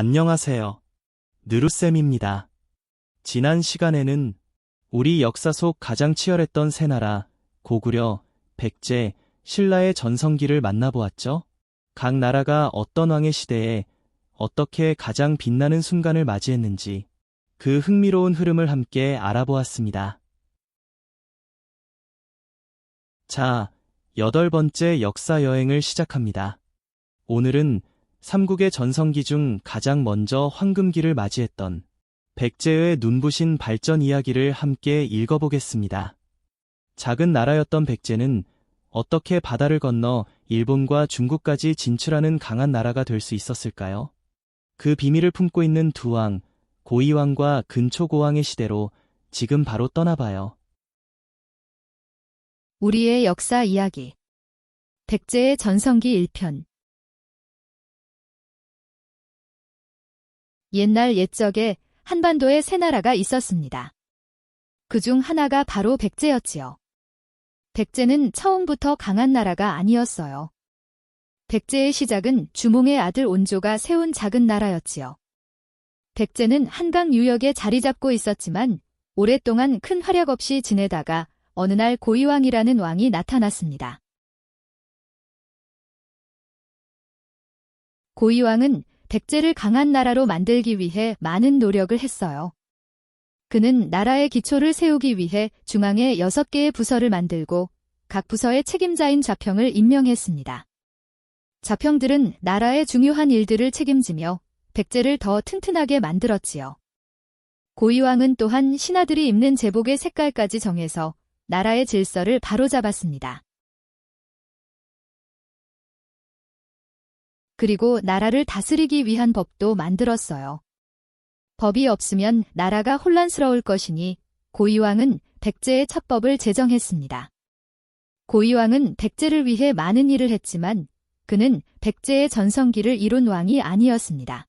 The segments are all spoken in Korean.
안녕하세요. 느루쌤입니다. 지난 시간에는 우리 역사 속 가장 치열했던 세 나라, 고구려, 백제, 신라의 전성기를 만나보았죠? 각 나라가 어떤 왕의 시대에 어떻게 가장 빛나는 순간을 맞이했는지 그 흥미로운 흐름을 함께 알아보았습니다. 자, 여덟 번째 역사 여행을 시작합니다. 오늘은 삼국의 전성기 중 가장 먼저 황금기를 맞이했던 백제의 눈부신 발전 이야기를 함께 읽어보겠습니다. 작은 나라였던 백제는 어떻게 바다를 건너 일본과 중국까지 진출하는 강한 나라가 될 수 있었을까요? 그 비밀을 품고 있는 두 왕, 고이왕과 근초고왕의 시대로 지금 바로 떠나봐요. 우리의 역사 이야기. 백제의 전성기 1편. 옛날 옛적에 한반도에 세 나라가 있었습니다. 그 중 하나가 바로 백제였지요. 백제는 처음부터 강한 나라가 아니었어요. 백제의 시작은 주몽의 아들 온조가 세운 작은 나라였지요. 백제는 한강 유역에 자리 잡고 있었지만 오랫동안 큰 활약 없이 지내다가 어느 날 고이왕이라는 왕이 나타났습니다. 고이왕은 백제를 강한 나라로 만들기 위해 많은 노력을 했어요. 그는 나라의 기초를 세우기 위해 중앙에 6개의 부서를 만들고 각 부서의 책임자인 좌평을 임명했습니다. 좌평들은 나라의 중요한 일들을 책임지며 백제를 더 튼튼하게 만들었지요. 고이왕은 또한 신하들이 입는 제복의 색깔까지 정해서 나라의 질서를 바로잡았습니다. 그리고 나라를 다스리기 위한 법도 만들었어요. 법이 없으면 나라가 혼란스러울 것이니 고이왕은 백제의 첫 법을 제정했습니다. 고이왕은 백제를 위해 많은 일을 했지만 그는 백제의 전성기를 이룬 왕이 아니었습니다.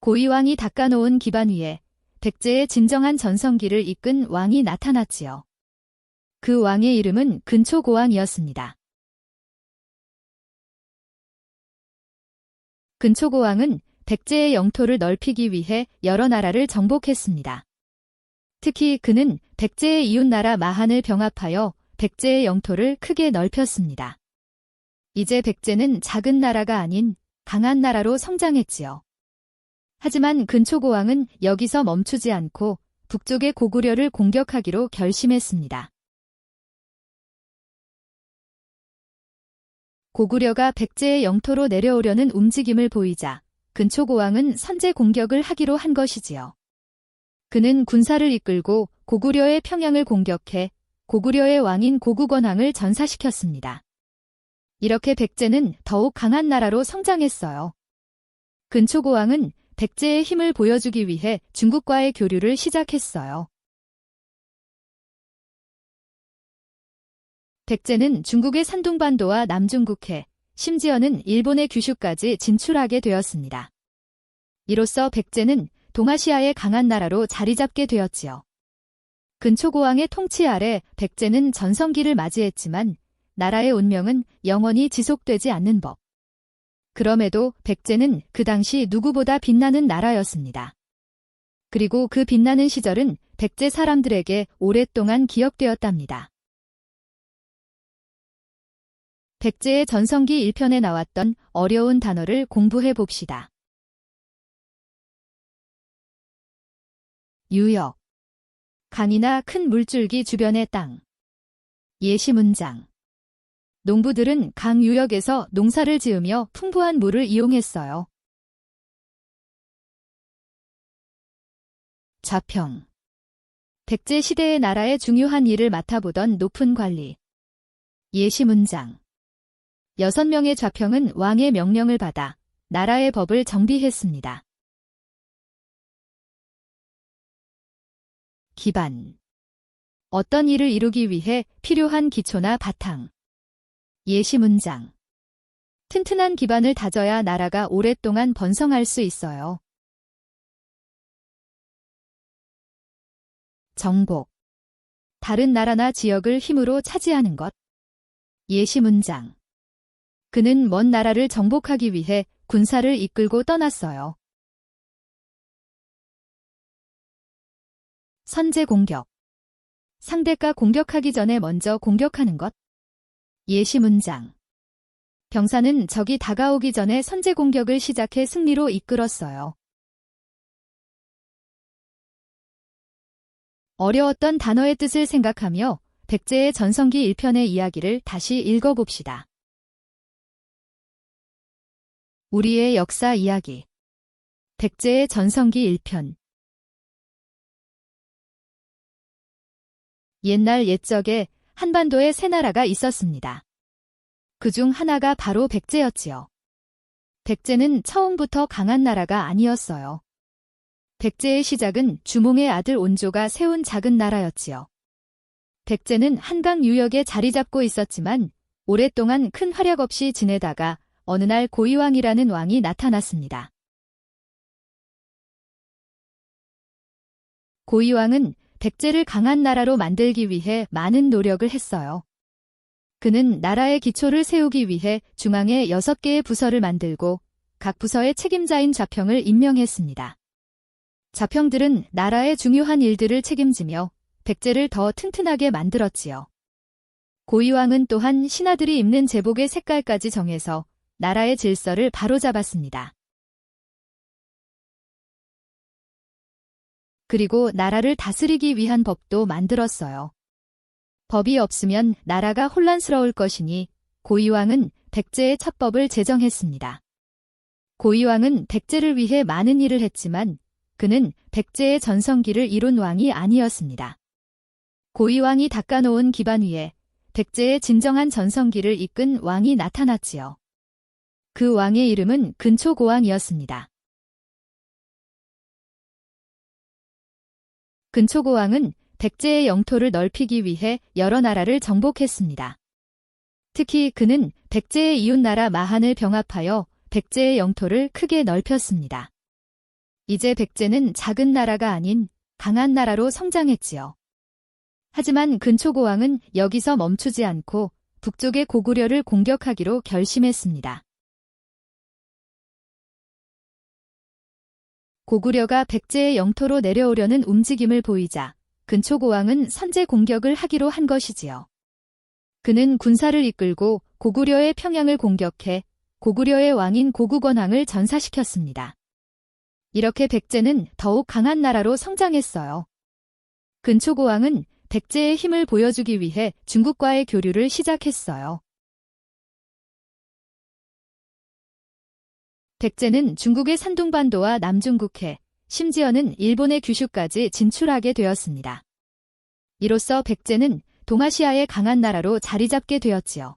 고이왕이 닦아놓은 기반 위에 백제의 진정한 전성기를 이끈 왕이 나타났지요. 그 왕의 이름은 근초고왕이었습니다. 근초고왕은 백제의 영토를 넓히기 위해 여러 나라를 정복했습니다. 특히 그는 백제의 이웃나라 마한을 병합하여 백제의 영토를 크게 넓혔습니다. 이제 백제는 작은 나라가 아닌 강한 나라로 성장했지요. 하지만 근초고왕은 여기서 멈추지 않고 북쪽의 고구려를 공격하기로 결심했습니다. 고구려가 백제의 영토로 내려오려는 움직임을 보이자 근초고왕은 선제 공격을 하기로 한 것이지요. 그는 군사를 이끌고 고구려의 평양을 공격해 고구려의 왕인 고구건왕을 전사시켰습니다. 이렇게 백제는 더욱 강한 나라로 성장했어요. 근초고왕은 백제의 힘을 보여주기 위해 중국과의 교류를 시작했어요. 백제는 중국의 산둥반도와 남중국해, 심지어는 일본의 규슈까지 진출하게 되었습니다. 이로써 백제는 동아시아의 강한 나라로 자리 잡게 되었지요. 근초고왕의 통치 아래 백제는 전성기를 맞이했지만 나라의 운명은 영원히 지속되지 않는 법. 그럼에도 백제는 그 당시 누구보다 빛나는 나라였습니다. 그리고 그 빛나는 시절은 백제 사람들에게 오랫동안 기억되었답니다. 백제의 전성기 1편에 나왔던 어려운 단어를 공부해 봅시다. 유역 강이나 큰 물줄기 주변의 땅 예시 문장 농부들은 강 유역에서 농사를 지으며 풍부한 물을 이용했어요. 좌평 백제 시대의 나라의 중요한 일을 맡아보던 높은 관리 예시 문장 여섯 명의 좌평은 왕의 명령을 받아 나라의 법을 정비했습니다. 기반. 어떤 일을 이루기 위해 필요한 기초나 바탕. 예시 문장. 튼튼한 기반을 다져야 나라가 오랫동안 번성할 수 있어요. 정복. 다른 나라나 지역을 힘으로 차지하는 것. 예시 문장 그는 먼 나라를 정복하기 위해 군사를 이끌고 떠났어요. 선제 공격 상대가 공격하기 전에 먼저 공격하는 것 예시 문장 병사는 적이 다가오기 전에 선제 공격을 시작해 승리로 이끌었어요. 어려웠던 단어의 뜻을 생각하며 백제의 전성기 1편의 이야기를 다시 읽어봅시다. 우리의 역사 이야기. 백제의 전성기 1편. 옛날 옛적에 한반도에 세 나라가 있었습니다. 그 중 하나가 바로 백제였지요. 백제는 처음부터 강한 나라가 아니었어요. 백제의 시작은 주몽의 아들 온조가 세운 작은 나라였지요. 백제는 한강 유역에 자리 잡고 있었지만 오랫동안 큰 활약 없이 지내다가 어느 날 고이왕이라는 왕이 나타났습니다. 고이왕은 백제를 강한 나라로 만들기 위해 많은 노력을 했어요. 그는 나라의 기초를 세우기 위해 중앙에 6개의 부서를 만들고 각 부서의 책임자인 좌평을 임명했습니다. 좌평들은 나라의 중요한 일들을 책임지며 백제를 더 튼튼하게 만들었지요. 고이왕은 또한 신하들이 입는 제복의 색깔까지 정해서 나라의 질서를 바로잡았습니다. 그리고 나라를 다스리기 위한 법도 만들었어요. 법이 없으면 나라가 혼란스러울 것이니 고이왕은 백제의 첩법을 제정했습니다. 고이왕은 백제를 위해 많은 일을 했지만 그는 백제의 전성기를 이룬 왕이 아니었습니다. 고이왕이 닦아놓은 기반 위에 백제의 진정한 전성기를 이끈 왕이 나타났지요. 그 왕의 이름은 근초고왕이었습니다. 근초고왕은 백제의 영토를 넓히기 위해 여러 나라를 정복했습니다. 특히 그는 백제의 이웃나라 마한을 병합하여 백제의 영토를 크게 넓혔습니다. 이제 백제는 작은 나라가 아닌 강한 나라로 성장했지요. 하지만 근초고왕은 여기서 멈추지 않고 북쪽의 고구려를 공격하기로 결심했습니다. 고구려가 백제의 영토로 내려오려는 움직임을 보이자 근초고왕은 선제 공격을 하기로 한 것이지요. 그는 군사를 이끌고 고구려의 평양을 공격해 고구려의 왕인 고구건왕을 전사시켰습니다. 이렇게 백제는 더욱 강한 나라로 성장했어요. 근초고왕은 백제의 힘을 보여주기 위해 중국과의 교류를 시작했어요. 백제는 중국의 산둥반도와 남중국해, 심지어는 일본의 규슈까지 진출하게 되었습니다. 이로써 백제는 동아시아의 강한 나라로 자리 잡게 되었지요.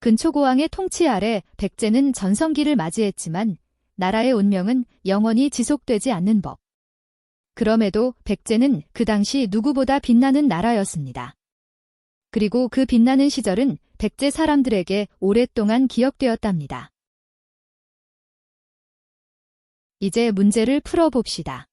근초고왕의 통치 아래 백제는 전성기를 맞이했지만 나라의 운명은 영원히 지속되지 않는 법. 그럼에도 백제는 그 당시 누구보다 빛나는 나라였습니다. 그리고 그 빛나는 시절은 백제 사람들에게 오랫동안 기억되었답니다. 이제 문제를 풀어봅시다.